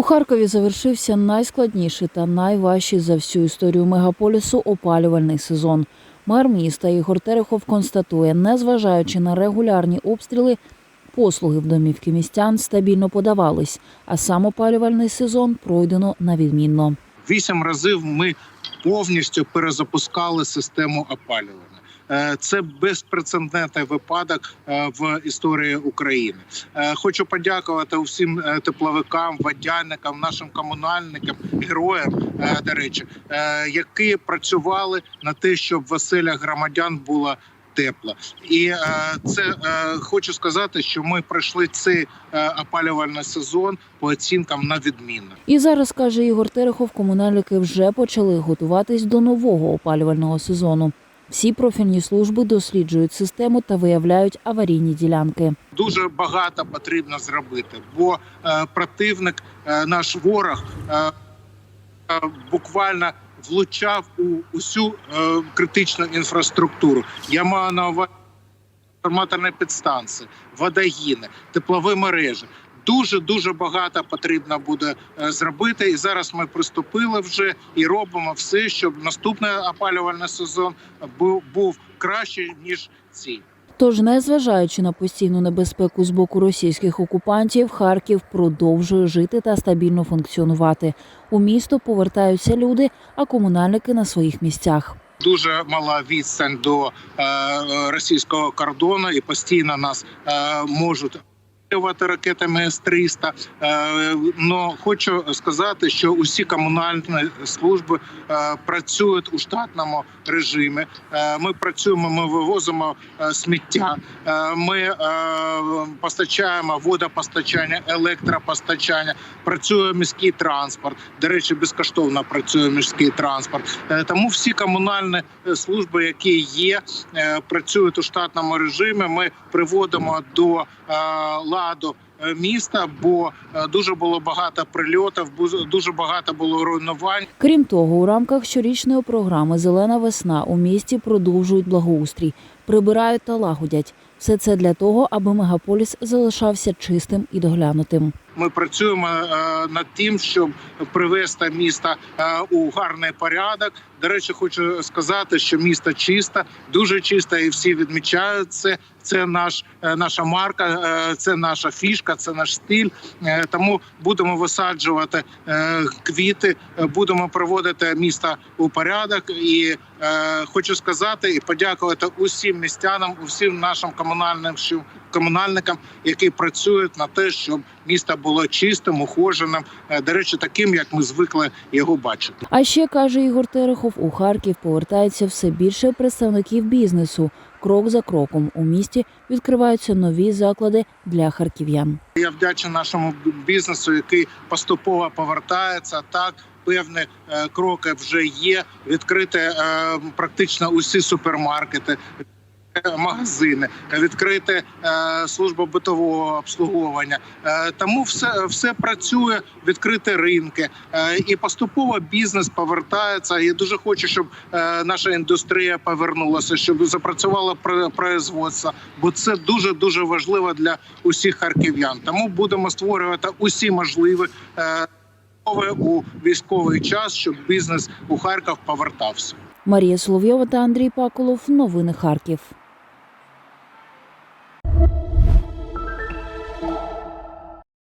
У Харкові завершився найскладніший та найважчий за всю історію мегаполісу опалювальний сезон. Мер міста Ігор Терехов констатує, незважаючи на регулярні обстріли, послуги в домівки містян стабільно подавались, а сам опалювальний сезон пройдено на відмінно. Вісім разів ми повністю перезапускали систему опалювання. Е, Це безпрецедентний випадок е, в історії України. Е, Хочу подякувати усім тепловикам, водяникам, нашим комунальникам, героям, до речі, які працювали на те, щоб в оселях громадян було тепло. І це хочу сказати, що ми пройшли цей опалювальний сезон по оцінкам на відмінно. І зараз каже Ігор Терехов, комунальники вже почали готуватись до нового опалювального сезону. Всі профільні служби досліджують систему та виявляють аварійні ділянки. дуже багато потрібно зробити, бо е, противник, е, наш ворог, е, буквально влучав у усю критичну інфраструктуру. Я маю на увазі інформаторні підстанції, водогіни, теплові мережі. Дуже дуже багато потрібно буде е, зробити, і зараз ми приступили вже і робимо все, щоб наступний опалювальний сезон був, був кращий ніж цей. Тож, незважаючи на постійну небезпеку з боку російських окупантів, Харків продовжує жити та стабільно функціонувати. У місто повертаються люди, а комунальники на своїх місцях. дуже мала відстань до е, е, російського кордону, і постійно нас можуть ракетами С-300. Е, но хочу сказати, що усі комунальні служби е, працюють у штатному режимі. Е, ми працюємо, ми вивозимо сміття. Ми постачаємо водопостачання, електропостачання. Працює міський транспорт. До речі, безкоштовно працює міський транспорт. Тому всі комунальні служби, які є, працюють у штатному режимі. Ми приводимо до ладу е, міста, бо е, дуже було багато прильотів, дуже багато було руйнувань. Крім того, у рамках щорічної програми Зелена весна у місті продовжують благоустрій, прибирають та лагодять. Все це для того, аби мегаполіс залишався чистим і доглянутим. Ми працюємо е, над тим, щоб привести місто е, у гарний порядок. До речі, хочу сказати, що місто чисте, дуже чисте, і всі відмічають це. Це наш е, наша марка, це наша фішка, це наш стиль. Тому будемо висаджувати квіти, будемо приводити місто у порядок. І хочу сказати і подякувати усім містянам, усім нашим комунальним комунальникам, які працюють на те, щоб місто було чистим, ухоженим. е, До речі, таким, як ми звикли його бачити. А ще каже Ігор Терехов, у Харків повертається все більше представників бізнесу. Крок за кроком у місті відкриваються нові заклади для харків'ян. Я вдячний нашому бізнесу, який поступово повертається. Так певні е, кроки вже є. Відкрити е, практично усі супермаркети. Магазини відкрити е, служба битового обслуговування, Е, тому все все працює, відкрити ринки, Е, і поступово бізнес повертається. Я дуже хочу, щоб наша індустрія повернулася, щоб запрацювало про- производство, бо це дуже дуже важливо для усіх харків'ян. Тому будемо створювати усі можливі у військовий час, щоб бізнес у Харків повертався. Марія Соловйова та Андрій Паколов. Новини Харків.